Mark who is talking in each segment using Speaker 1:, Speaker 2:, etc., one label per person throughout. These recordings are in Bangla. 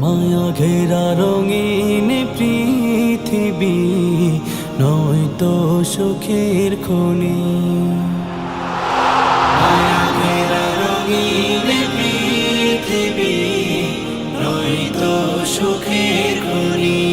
Speaker 1: মায়া ঘেরা রঙিন পৃথিবী নয়তো সুখের খনি। মায়া নয়তো সুখের খনি।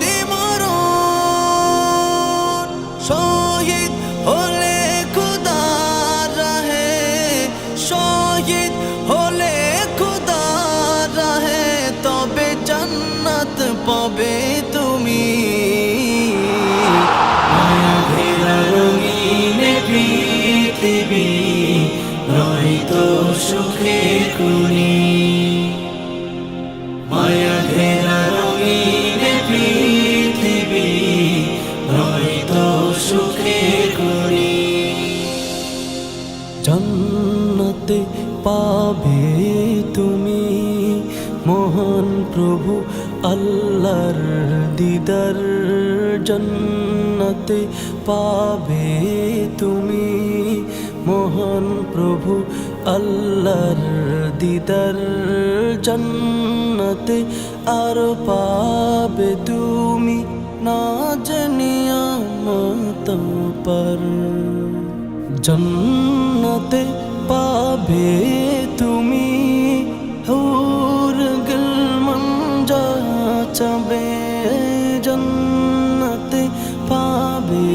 Speaker 1: মায়া ঘেরা রঙিন পৃথিবী নয়তো সুখে করি। জন্নতে পাবে তুমি, মহান প্রভু আল্লাহর দিদার। জন্নতে পাবে তুমি, মহান প্রভু আল্লাহর দিদার। জন্নতে আর পাবে তুমি না জানিয়া মত পর। জন্নতে পাবে তুমি, হুর গলমন যাবে জন্নতে পাবে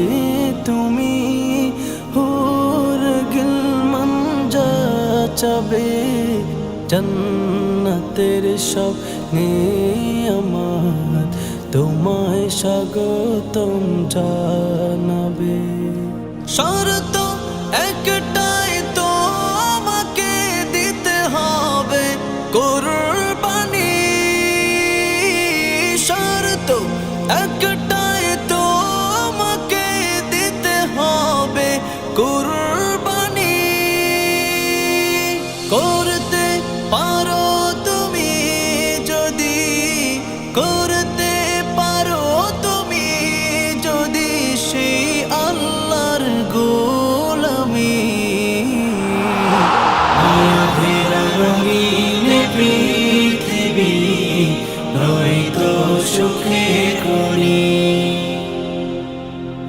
Speaker 1: তুমি, হুর গলমন যাবে জন্নতের সব নিয়ামত তোমায় স্বাগতম জানাবে। শরত একটাই তো আমাকে দিতে হবে কোরবানি। শরত একটাই তো আমাকে দিতে হবে কোরবানি।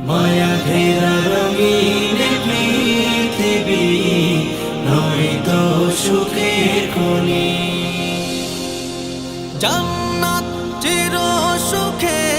Speaker 1: মায়া ঘেরা রঙিন পৃথিবী নয়তো সুখে খনি। জান্নাত চির সুখে